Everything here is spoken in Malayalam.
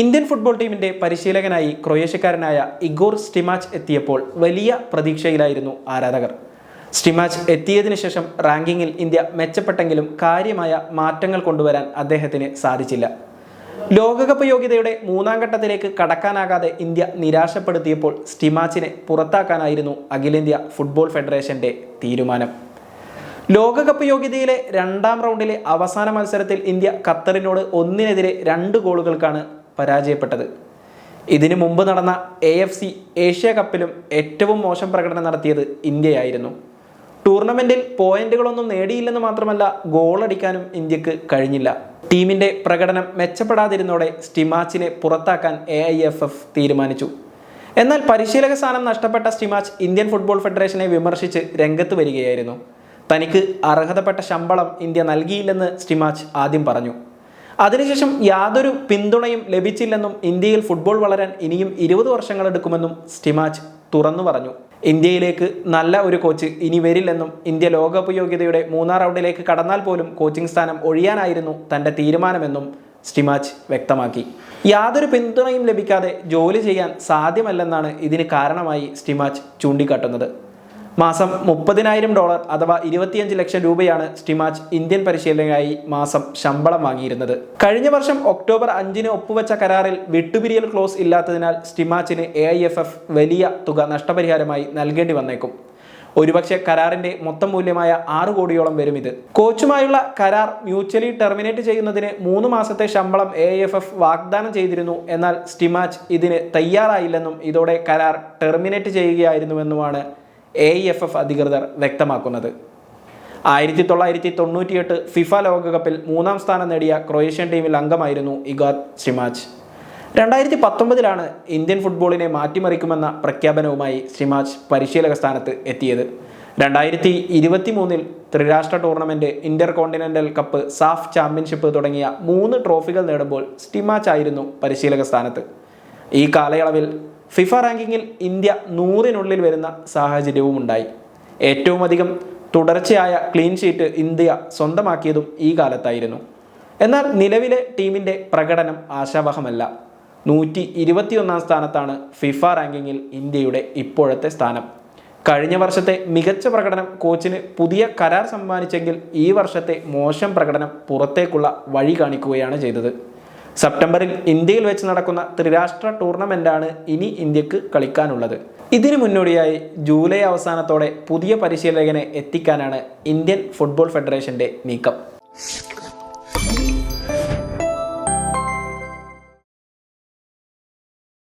ഇന്ത്യൻ ഫുട്ബോൾ ടീമിന്റെ പരിശീലകനായി ക്രൊയേഷ്യക്കാരനായ ഇഗോർ സ്റ്റിമാച്ച് എത്തിയപ്പോൾ വലിയ പ്രതീക്ഷയിലായിരുന്നു ആരാധകർ. സ്റ്റിമാച്ച് എത്തിയതിനു ശേഷം റാങ്കിങ്ങിൽ ഇന്ത്യ മെച്ചപ്പെട്ടെങ്കിലും കാര്യമായ മാറ്റങ്ങൾ കൊണ്ടുവരാൻ അദ്ദേഹത്തിന് സാധിച്ചില്ല. ലോകകപ്പ് യോഗ്യതയുടെ മൂന്നാം ഘട്ടത്തിലേക്ക് കടക്കാനാകാതെ ഇന്ത്യ നിരാശപ്പെടുത്തിയപ്പോൾ സ്റ്റിമാച്ചിനെ പുറത്താക്കാനായിരുന്നു അഖിലേന്ത്യാ ഫുട്ബോൾ ഫെഡറേഷന്റെ തീരുമാനം. ലോകകപ്പ് യോഗ്യതയിലെ രണ്ടാം റൗണ്ടിലെ അവസാന മത്സരത്തിൽ ഇന്ത്യ ഖത്തറിനോട് ഒന്നിനെതിരെ രണ്ട് ഗോളുകൾക്കാണ് പരാജയപ്പെട്ടത്. ഇതിനു മുമ്പ് നടന്ന എ എഫ് സി ഏഷ്യ കപ്പിലും ഏറ്റവും മോശം പ്രകടനം നടത്തിയത് ഇന്ത്യയായിരുന്നു. ടൂർണമെന്റിൽ പോയിന്റുകളൊന്നും നേടിയില്ലെന്ന് മാത്രമല്ല ഗോളടിക്കാനും ഇന്ത്യയ്ക്ക് കഴിഞ്ഞില്ല. ടീമിന്റെ പ്രകടനം മെച്ചപ്പെടാതിരുന്നോടെ സ്റ്റിമാച്ചിനെ പുറത്താക്കാൻ എ തീരുമാനിച്ചു. എന്നാൽ പരിശീലക സ്ഥാനം നഷ്ടപ്പെട്ട സ്റ്റിമാച്ച് ഇന്ത്യൻ ഫുട്ബോൾ ഫെഡറേഷനെ വിമർശിച്ച് രംഗത്ത് വരികയായിരുന്നു. തനിക്ക് അർഹതപ്പെട്ട ശമ്പളം ഇന്ത്യ നൽകിയില്ലെന്ന് സ്റ്റിമാച്ച് ആദ്യം പറഞ്ഞു. അതിനുശേഷം യാതൊരു പിന്തുണയും ലഭിച്ചില്ലെന്നും ഇന്ത്യയിൽ ഫുട്ബോൾ വളരാൻ ഇനിയും ഇരുപത് വർഷങ്ങളെടുക്കുമെന്നും സ്റ്റിമാച്ച് തുറന്നു പറഞ്ഞു. ഇന്ത്യയിലേക്ക് നല്ല ഒരു കോച്ച് ഇനി വരില്ലെന്നും ഇന്ത്യ ലോകകപ്പ് യോഗ്യതയുടെ മൂന്നാം റൗണ്ടിലേക്ക് കടന്നാൽ പോലും കോച്ചിംഗ് സ്ഥാനം ഒഴിയാനായിരുന്നു തന്റെ തീരുമാനമെന്നും സ്റ്റിമാച്ച് വ്യക്തമാക്കി. യാതൊരു പിന്തുണയും ലഭിക്കാതെ ജോലി ചെയ്യാൻ സാധ്യമല്ലെന്നാണ് ഇതിന് കാരണമായി സ്റ്റിമാച്ച് ചൂണ്ടിക്കാട്ടുന്നത്. മാസം മുപ്പതിനായിരം ഡോളർ അഥവാ ഇരുപത്തിയഞ്ച് ലക്ഷം രൂപയാണ് സ്റ്റിമാച്ച് ഇന്ത്യൻ പരിശീലകനായി മാസം ശമ്പളം വാങ്ങിയിരുന്നത്. കഴിഞ്ഞ വർഷം ഒക്ടോബർ അഞ്ചിന് ഒപ്പുവെച്ച കരാറിൽ വിട്ടുപിരിയൽ ക്ലോസ് ഇല്ലാത്തതിനാൽ സ്റ്റിമാച്ചിന് എ വലിയ തുക നഷ്ടപരിഹാരമായി നൽകേണ്ടി വന്നേക്കും. ഒരുപക്ഷെ കരാറിന്റെ മൊത്തം മൂല്യമായ ആറ് കോടിയോളം വരും ഇത് കോച്ചുമായുള്ള കരാർ മ്യൂച്വലി ടെർമിനേറ്റ് ചെയ്യുന്നതിന് മൂന്ന് മാസത്തെ ശമ്പളം എ എഫ് എഫ് വാഗ്ദാനം ചെയ്തിരുന്നു എന്നാൽ സ്റ്റിമാച്ച് ഇതിന് തയ്യാറായില്ലെന്നും ഇതോടെ കരാർ ടെർമിനേറ്റ് ചെയ്യുകയായിരുന്നുവെന്നുമാണ് എ എഫ് എഫ് അധികൃതർ വ്യക്തമാക്കുന്നത്. ആയിരത്തി തൊള്ളായിരത്തി തൊണ്ണൂറ്റിയെട്ട് ഫിഫ ലോകകപ്പിൽ മൂന്നാം സ്ഥാനം നേടിയ ക്രൊയേഷ്യൻ ടീമിൽ അംഗമായിരുന്നു ഇഗാദ് ശ്രീമാജ് രണ്ടായിരത്തി പത്തൊമ്പതിലാണ് ഇന്ത്യൻ ഫുട്ബോളിനെ മാറ്റിമറിക്കുമെന്ന പ്രഖ്യാപനവുമായി ശ്രീമാജ് പരിശീലക സ്ഥാനത്ത് എത്തിയത്. രണ്ടായിരത്തി ഇരുപത്തി മൂന്നിൽ ത്രിരാഷ്ട്ര tournament intercontinental cup SAFF championship തുടങ്ങിയ മൂന്ന് ട്രോഫികൾ നേടുമ്പോൾ സ്റ്റിമാച്ച് ആയിരുന്നു പരിശീലക സ്ഥാനത്ത്. ഈ കാലയളവിൽ ഫിഫ റാങ്കിങ്ങിൽ ഇന്ത്യ നൂറിനുള്ളിൽ വരുന്ന സാഹചര്യവും ഉണ്ടായി. ഏറ്റവും അധികം തുടർച്ചയായ ക്ലീൻ ഷീറ്റ് ഇന്ത്യ സ്വന്തമാക്കിയതും ഈ കാലത്തായിരുന്നു. എന്നാൽ നിലവിലെ ടീമിന്റെ പ്രകടനം ആശാവഹമല്ല. നൂറ്റി ഇരുപത്തിയൊന്നാം സ്ഥാനത്താണ് ഫിഫ റാങ്കിങ്ങിൽ ഇന്ത്യയുടെ ഇപ്പോഴത്തെ സ്ഥാനം. കഴിഞ്ഞ വർഷത്തെ മികച്ച പ്രകടനം കോച്ചിന് പുതിയ കരാർ സമ്മാനിച്ചെങ്കിൽ ഈ വർഷത്തെ മോശം പ്രകടനം പുറത്തേക്കുള്ള വഴി കാണിക്കുകയാണ് ചെയ്തത്. സെപ്റ്റംബറിൽ ഇന്ത്യയിൽ വെച്ച് നടക്കുന്ന ത്രിരാഷ്ട്ര ടൂർണമെന്റാണ് ഇനി ഇന്ത്യയ്ക്ക് കളിക്കാനുള്ളത്. ഇതിനു മുന്നോടിയായി ജൂലൈ അവസാനത്തോടെ പുതിയ പരിശീലകനെ എത്തിക്കാനാണ് ഇന്ത്യൻ ഫുട്ബോൾ ഫെഡറേഷന്റെ നീക്കം.